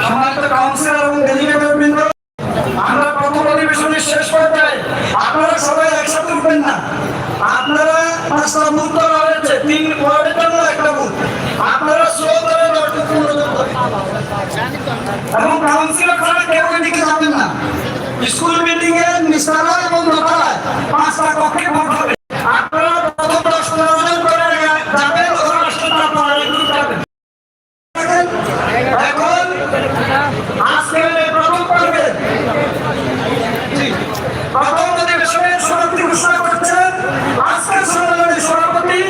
সম্মানিত কাউন্সিলর এবং আমরা প্রথম অধিবেশনের শেষ পর্যায়ে আপনারা সবাই একসাথে উঠবেন না। আপনারা পাঁচটা বুথ করা ওয়ার্ডের জন্য একটা বুথ, আপনারা স্লো করে কেউ এদিকে যাবেন না। স্কুল বিল্ডিং এর নিচতলায় এবং দোতলায় পাঁচটা কক্ষে ভোট হবে আপনারা প্রথম দশ পনেরো জন করে যাবেন ওখানে আসলে তারপরে আরেকটু যাবেন এখন আজকের এই প্রথম পর্বে প্রথম অধিবেশনের সমাপ্তি ঘোষণা করছেন আজকের সম্মেলনের সভাপতি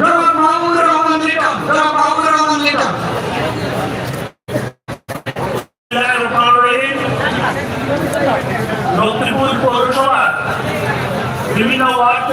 জনাব মাহমুদুর রহমান লিটন জনাব মাহমুদুর রহমান লিটন লক্ষ্মীপুর পৌরসভার বিভিন্ন ওয়ার্ড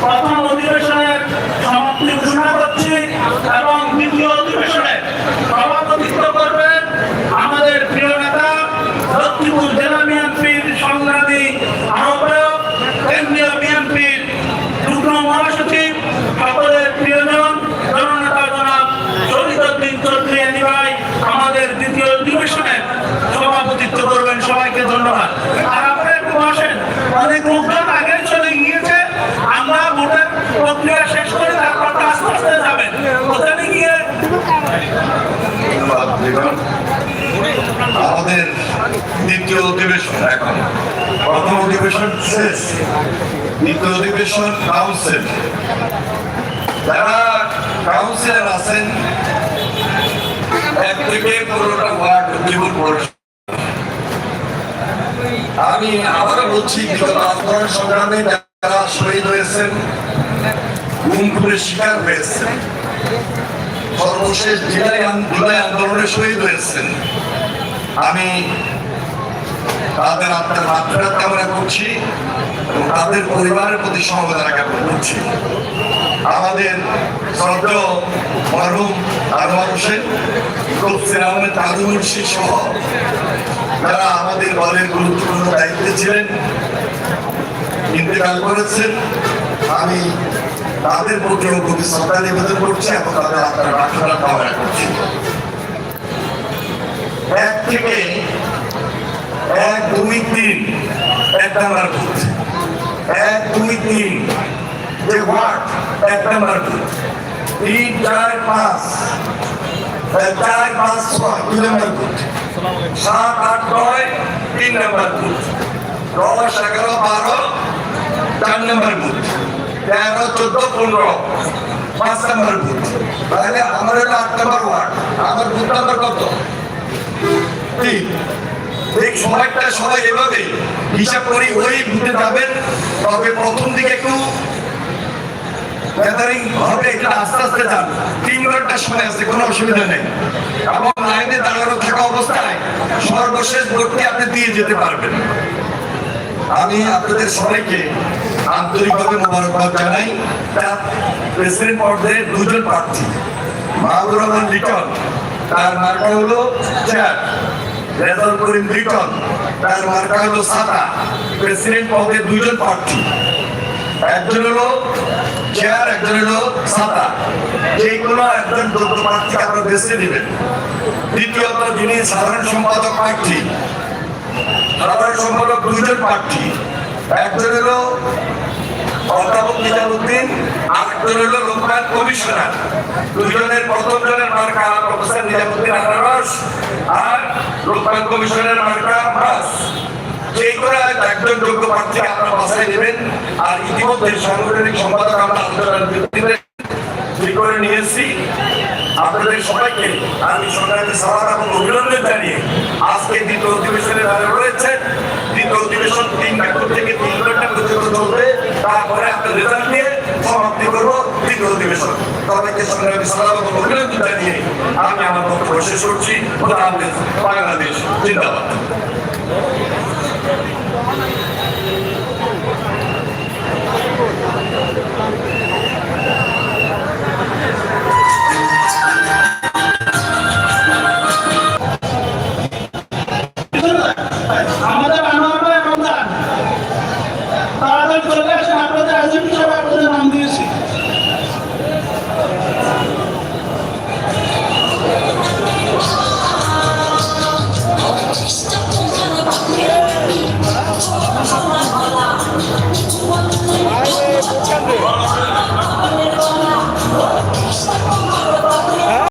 প্রথম অধিবেশনের সমাপ্তি ঘোষণা করছি এবং দ্বিতীয় অধিবেশনে সভাপতিত্ব করবেন আমাদের প্রিয় নেতা লক্ষ্মীপুর জেলা বিএনপির সংগ্রামী আহ্বায়ক কেন্দ্রীয় বিএনপির যুগ্ম মহাসচিব সকলের প্রিয়জন জননেতা জনাব শহীদুদ্দিন চৌধুরী আলী ভাই আমাদের দ্বিতীয় অধিবেশনে সভাপতিত্ব করবেন সবাইকে ধন্যবাদ আর আপনারা একটু বসেন অনেক লোকজন আগে চলে গিয়েছে আমরা ভোটের প্রক্রিয়া শেষ করে তারপর তো আস্তে আস্তে যাবেন ওখানে গিয়ে ধন্যবাদ বিমান। আমাদের দ্বিতীয় অধিবেশন এখন। প্রথম অধিবেশন শেষ। দ্বিতীয় অধিবেশন কাউন্সিল। যারা কাউন্সিলর আছেন, এক থেকে পুরোটা ওয়ার্ড জীবন আমি আবারও বলছি, বিগত আন্দোলন সংগ্রামে যারা শহীদ হয়েছেন, গুম করে শিকার হয়েছেন সর্বশেষ জুলাই জুলাই আন্দোলনে শহীদ হয়েছেন। আমি তাদের আত্মার মাত্রা কামনা করছি এবং তাদের পরিবারের প্রতি সমবেদনা জ্ঞাপন করছি। আমাদের শ্রদ্ধেয় মরহুম আনোয়ার হোসেন তফসির আহমেদ কাজী মুন্সি সহ যারা আমাদের দলের গুরুত্বপূর্ণ দায়িত্বে ছিলেন, ইন্তেকাল করেছেন। আমি তাদের প্রতি শ্রদ্ধা নিবেদন করছি এবং তাদের আপনার প্রার্থনা কামনা করছি। এক থেকে এক দুই তিন, এক নাম্বার এক দুই তিন, যে ওয়ার্ড, এক নাম্বার তিন, চার, পাঁচ চার, পাঁচ, ছয়, দুই নাম্বার সাত, আট, নয়, তিন নাম্বার দশ, এগারো, বারো, চার নম্বর বুথ। তেরো, চোদ্দ, পনেরো। পাঁচ নম্বর তাহলে আমার হলো আট নম্বর ওয়ার্ড। আমার বুথ নম্বর কত? তিন। এই সময়টা সবাই এভাবে হিসাব করি, ওই যাবেন। তবে প্রথম দিকে একটু গ্যাদারিং হবে এটা আস্তে আস্তে যান। তিন ঘণ্টা সময় আছে, কোনো অসুবিধা নেই। এবং লাইনে দাঁড়ানো থাকা অবস্থায় সর্বশেষ ভোটটি আপনি দিয়ে যেতে পারবেন। আমি আপনাদের সবাইকে আন্তরিকভাবে মোবারকবাদ জানাই। তার প্রেসিডেন্ট পর্যায়ে দুজন প্রার্থী মাহবুর রহমান লিটন, তার মার্কা হলো চেয়ার। রেজাল করিম লিটন, তার মার্কা হলো সাদা প্রেসিডেন্ট পদে দুজন প্রার্থী, একজন হলো চেয়ার, একজন হলো সাদা যে কোনো একজন যোগ্য প্রার্থী আপনারা বেছে নেবেন। দ্বিতীয়ত যিনি সাধারণ সম্পাদক প্রার্থী সাধারণ সম্পাদক দুইজন প্রার্থী। একজন হলো অধ্যাপক নিজামুদ্দিন, আরেকজন হলো লোকমান কমিশনার। দুজনের প্রথম জনের মার্কা প্রফেসর নিজামুদ্দিন আনারস আর লোকমান কমিশনের মার্কা বাস ইতিমধ্যে সাংগঠনিক সম্পাদক আমরা আন্দোলন ঠিক করে নিয়েছি। আপনাদের সবাইকে আমি সংগ্রামী সভা এবং অভিনন্দন জানিয়ে আজকে দ্বিতীয় অধিবেশনে দাঁড়িয়ে রয়েছে। দ্বিতীয় অধিবেশন তিন ঘণ্টা থেকে তিন ঘণ্টা পর্যন্ত চলবে। তারপরে আপনার রেজাল্ট নিয়ে সমাপ্তি করব তৃতীয় অধিবেশন। তাদেরকে সংগ্রামী সভা অভিনন্দন জানিয়ে আমি আমার বক্তব্য শেষ করছি। বাংলাদেশ, জিন্দাবাদ। আদান প্রকাশ আপনাদের আয়োজন